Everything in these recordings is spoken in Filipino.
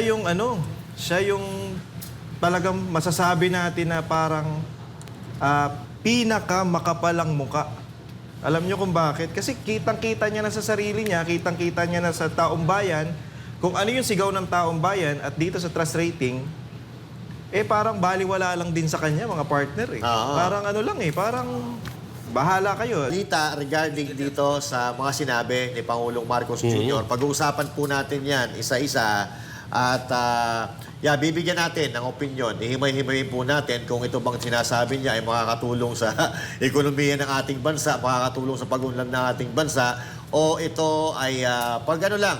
siya yung ano, siya yung talagang masasabi natin na parang ah, pinaka makapalang muka. Alam niyo kung bakit? Kasi kitang-kita niya na sa sarili niya, kitang-kita niya na sa taong bayan, kung ano yung sigaw ng taong bayan at dito sa trust rating, eh parang baliwala lang din sa kanya mga partner eh. Oo. Parang ano lang eh, parang bahala kayo. Balita regarding dito sa mga sinabi ni Pangulong Marcos Jr. Pag-uusapan po natin yan isa-isa at ah, yeah, bibigyan natin ng opinion. Ihimay-himayin po natin kung ito bang sinasabi niya ay makakatulong sa ekonomiya ng ating bansa, makakatulong sa pag-unlad ng ating bansa o ito ay ah, pag ano lang,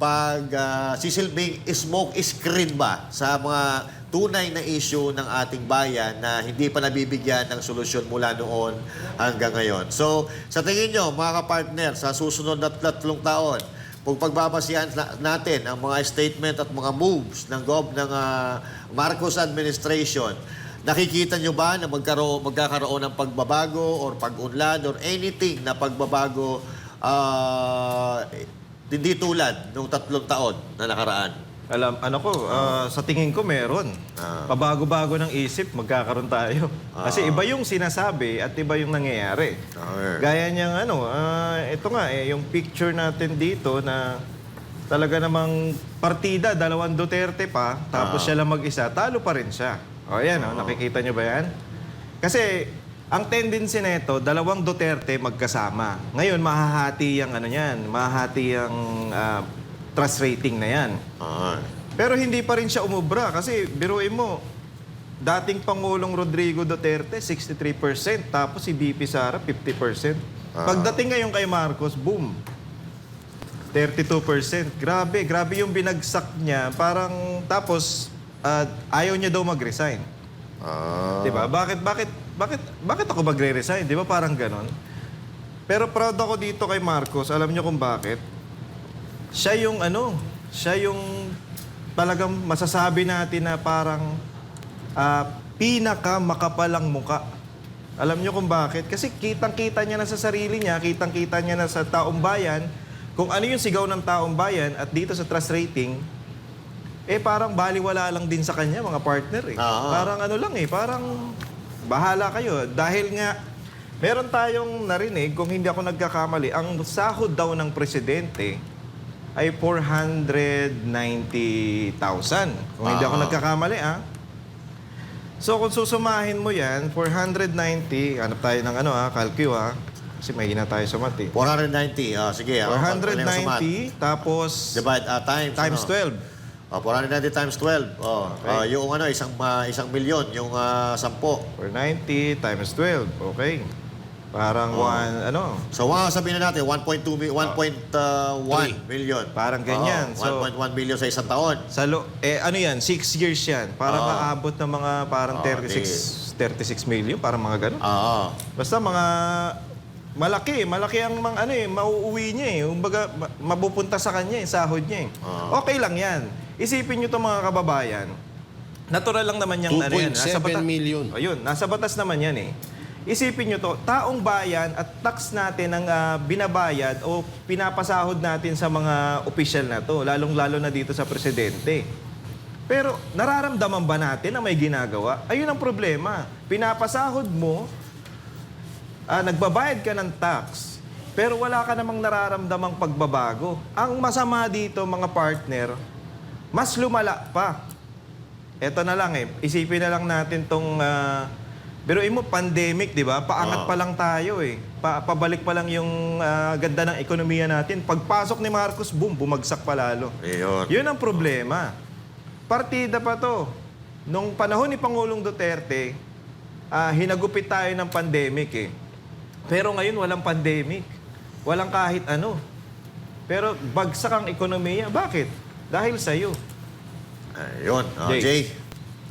pag ah, sisilbing smoke screen ba sa mga tunay na issue ng ating bayan na hindi pa nabibigyan ng solusyon mula noon hanggang ngayon. So, sa tingin nyo, mga kapartner, sa susunod na tatlong taon, kung pagbabasihan na- natin ang mga statement at mga moves ng gov ng ah, Marcos administration, nakikita nyo ba na magkaroon, magkakaroon ng pagbabago or pag-unlad or anything na pagbabago ah, hindi tulad nung tatlong taon na nakaraan? Alam, ano ko, ah, sa tingin ko meron. Ah. Pabago-bago ng isip, magkakaroon tayo. Kasi iba yung sinasabi at iba yung nangyayari. Okay. Gaya niyang ano, ah, ito nga eh, yung picture natin dito na talaga namang partida, dalawang Duterte pa, tapos siya lang mag-isa, talo pa rin siya. O yan, oh, nakikita niyo ba yan? Kasi ang tendency nito, dalawang Duterte magkasama. Ngayon, mahahati yung ano yan, mahahati yung ah, trust rating na yan. Ah. Pero hindi pa rin siya umubra kasi biruin mo, dating Pangulong Rodrigo Duterte, 63%, tapos si BP Sara, 50%. Pagdating ngayon kay Marcos, boom, 32%. Grabe, grabe yung binagsak niya. Parang, tapos, ah, ayaw niya daw mag-resign. Ah. 'Di ba? Bakit bakit bakit bakit ako magre-resign? 'Di ba parang ganon? Pero proud ako dito kay Marcos. Alam niyo kung bakit? Siya yung ano, siya yung talagang masasabi natin na parang ah, pinaka makapalang muka. Alam niyo kung bakit? Kasi kitang-kita niya na sa sarili niya, kitang-kita niya na sa taong bayan, kung ano yung sigaw ng taong bayan at dito sa trust rating, eh parang baliwala lang din sa kanya mga partner eh. Oo. Parang ano lang eh, parang bahala kayo. Dahil nga, meron tayong narinig, kung hindi ako nagkakamali, ang sahod daw ng presidente ay 490,000. Kung hindi ako nagkakamali ah. So kung susumahin mo yan, 490, hanap tayo ng ano ah, calcu ah. Kasi mahina tayo sa mati. 490. Ah, sige. ah, pag- ano yung sumat? 490, tapos Divide, ah, times. times ano? 12. Ah, 490 times 12. Oh, ah, yung ano, isang ah, isang milyon, yung ah, sampo. 490 times 12. Okay. Parang Oh. one, ano, So, mga sabihin na natin, 1.2 mi- 1.1 million. Parang ganyan. Oo, So- 1.1 million sa isang taon. sa lo, eh ano yan, 6 years yan. Para Oo. maabot ng mga parang Oo, 36, 36 million, parang mga ganun. Oo. Basta mga malaki, malaki ang mga ano eh, mauuwi niya eh. Kumbaga, ma- mapupunta sa kanya eh, sahod niya eh. Oo. Okay lang yan. Isipin niyo to mga kababayan. Natural lang naman yung ano yan. 2.7 bata- million. O yun, nasa batas naman yan eh. Isipin nyo to, taong bayan at tax natin ang ah, binabayad o pinapasahod natin sa mga opisyal na to, lalong-lalo na dito sa presidente. Pero nararamdaman ba natin na may ginagawa? Ayun ang problema. Pinapasahod mo, ah, nagbabayad ka ng tax, pero wala ka namang nararamdamang pagbabago. Ang masama dito, mga partner, mas lumala pa. Eto na lang eh, isipin na lang natin tong... Uh, pero mo, pandemic, di ba? Paangat Oo. pa lang tayo eh. Pa- pabalik pa lang yung ah, ganda ng ekonomiya natin. Pagpasok ni Marcos, boom, bumagsak pa lalo. Ayun. Yun ang problema. Partida pa to. Nung panahon ni Pangulong Duterte, ah, hinagupit tayo ng pandemic eh. Pero ngayon walang pandemic. Walang kahit ano. Pero bagsak ang ekonomiya. Bakit? Dahil sa'yo. Ayun. Oh, Jay. Jay.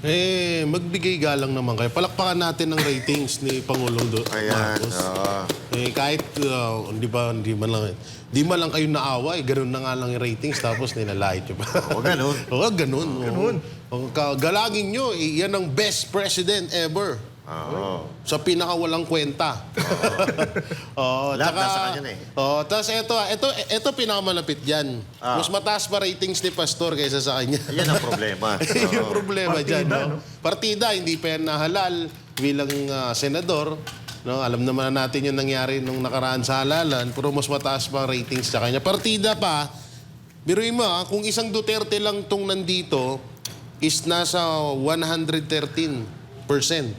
Eh, magbigay galang naman kayo. Palakpakan natin ng ratings ni Pangulong Do Ayan. Marcos. oo. Eh, kahit, uh, di ba, di man lang, di man lang kayo naawa, eh, ganun na nga lang yung ratings, tapos nilalait nyo pa. Oo, ganun. Oo, ganun. Ganun. Galangin nyo, eh, yan ang best president ever. Oo. Sa pinakawalang kwenta. Oo. Lahat nasa kanya na eh. Oo. Tapos ito, ito, ito pinakamalapit dyan. Ah. Mas mataas pa ratings ni Pastor kaysa sa kanya. Yan ang problema. yung Oo. problema Partida, dyan, no? no? Partida, hindi pa yan nahalal bilang ah, senador. No, alam naman na natin yung nangyari nung nakaraan sa halalan, pero mas mataas pa ang ratings sa kanya. Partida pa, biruin mo ah, kung isang Duterte lang tong nandito, is nasa 113%.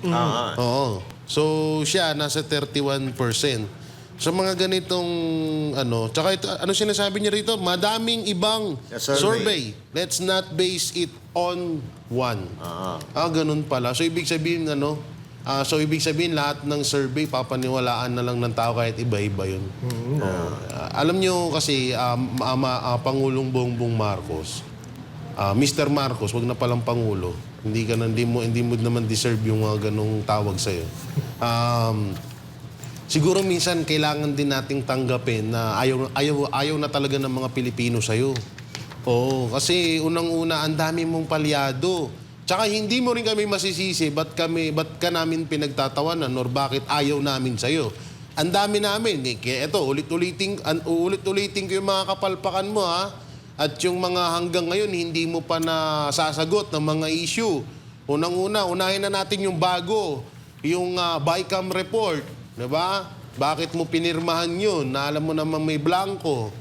Oo. Oo. So, siya nasa 31%. Sa mga ganitong ano, tsaka ito, ano sinasabi niya rito? Madaming ibang Yeah, survey. survey. Let's not base it on one. Oo. Ah, ganun pala. So, ibig sabihin, ano, ah, so, ibig sabihin, lahat ng survey, papaniwalaan na lang ng tao kahit iba-iba yun. Oo. Ah, alam nyo kasi, um, ama, ah, Pangulong Bongbong Marcos, ah, Mr. Marcos, wag na palang Pangulo. Hindi ka na, hindi mo, hindi mo naman deserve yung mga ganong tawag sa'yo. Um, siguro minsan kailangan din nating tanggapin na ayaw, ayaw, ayaw na talaga ng mga Pilipino sa'yo. Oo, kasi unang-una, ang dami mong palyado. Tsaka hindi mo rin kami masisisi ba't, kami, ba't ka namin pinagtatawanan or bakit ayaw namin sa'yo. Ang dami namin. Eh. Ito, ulit-ulitin, ulit-ulitin ko yung mga kapalpakan mo ha. At yung mga hanggang ngayon, hindi mo pa na sasagot ng mga issue. Unang-una, unahin na natin yung bago. Yung uh, BICAM report. Di ba? Bakit mo pinirmahan yun? Na alam mo naman may blanco.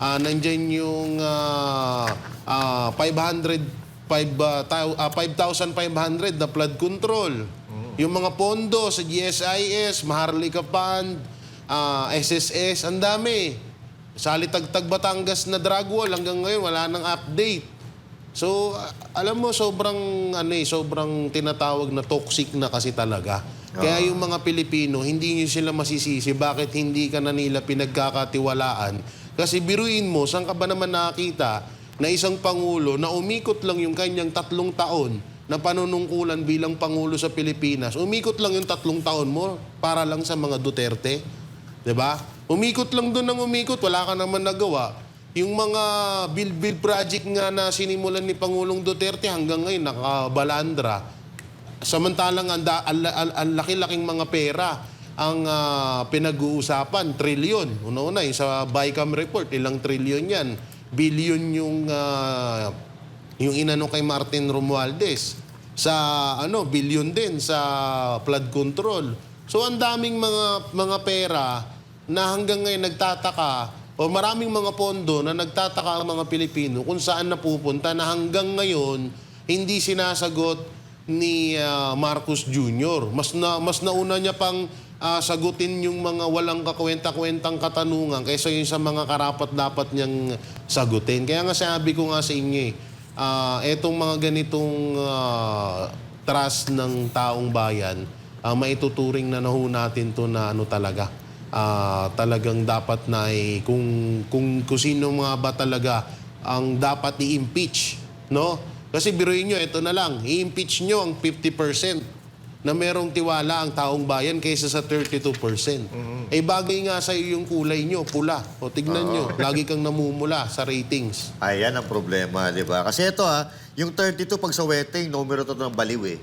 Ah, nandyan yung ah, ah, 500 five, ah, tao- ah, 5,500 na flood control. Yung mga pondo sa GSIS, Maharlika Fund, ah, SSS, ang dami. Salitagtag Batangas na drug wall hanggang ngayon wala nang update. So, ah, alam mo sobrang ano eh, sobrang tinatawag na toxic na kasi talaga. Kaya yung mga Pilipino, hindi nyo sila masisisi bakit hindi ka na nila pinagkakatiwalaan. Kasi biruin mo, saan ka ba naman nakakita na isang pangulo na umikot lang yung kanyang tatlong taon na panunungkulan bilang pangulo sa Pilipinas. Umikot lang yung tatlong taon mo para lang sa mga Duterte. 'Di ba? Umikot lang doon ng umikot, wala ka naman nagawa. Yung mga build-build project nga na sinimulan ni Pangulong Duterte hanggang ngayon nakabalandra. Samantalang ang, ang, laki-laking mga pera ang ah, pinag-uusapan, trilyon. Una-una, sa BICAM report, ilang trilyon yan. Billion yung, ah, yung inano kay Martin Romualdez. Sa ano, billion din sa flood control. So ang daming mga mga pera na hanggang ngayon nagtataka o maraming mga pondo na nagtataka ang mga Pilipino kung saan napupunta na hanggang ngayon hindi sinasagot ni ah, Marcos Jr. Mas na mas nauna niya pang ah, sagutin yung mga walang kakwenta-kwentang katanungan kaysa yung sa mga karapat dapat niyang sagutin. Kaya nga sabi ko nga sa inyo eh, ah, etong mga ganitong ah, trust ng taong bayan, ah, maituturing na naho natin to na ano talaga. Ah, talagang dapat na eh, kung, kung, kung sino mga ba talaga ang dapat i-impeach, no? Kasi biruin nyo, ito na lang, i-impeach nyo ang 50% na merong tiwala ang taong bayan kaysa sa 32%. Eh bagay nga sa iyo yung kulay nyo, pula. O tignan nyo, lagi kang namumula sa ratings. Ayan ang problema, di ba? Kasi ito ha, yung 32 pag sa wedding, numero to ng baliw eh.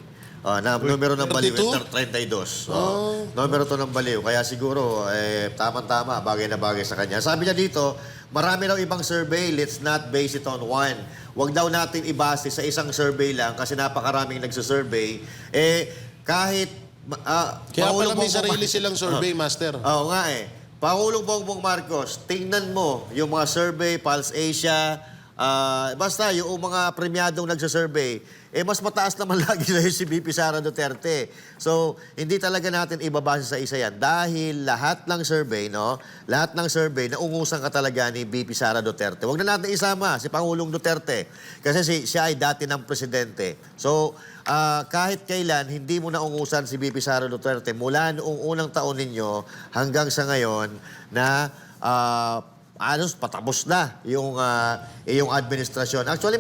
Ah, na, numero ng baliw, 32? eh, 32. Oh. Numero to ng baliw. Kaya siguro, eh, tama-tama, bagay na bagay sa kanya. Sabi niya dito, marami daw ibang survey, let's not base it on one. Huwag daw natin ibase sa isang survey lang kasi napakaraming nagsusurvey. Eh, kahit... ah, Kaya Pangulong pala may Bongbong sarili Mar- silang survey, Master. Oo nga eh. Pangulong Bongbong Marcos, tingnan mo yung mga survey, Pulse Asia, ah, basta yung mga premiadong nagsasurvey, eh mas mataas naman lagi na si BP Sara Duterte. So, hindi talaga natin ibabase sa isa yan. Dahil lahat ng survey, no? Lahat ng survey, naungusan ka talaga ni BP Sara Duterte. Huwag na natin isama si Pangulong Duterte. Kasi si, siya ay dati ng presidente. So, ah, kahit kailan, hindi mo naungusan si BP Sara Duterte mula noong unang taon ninyo hanggang sa ngayon na ah, anos patapos na yung ah, iyong administrasyon. Actually,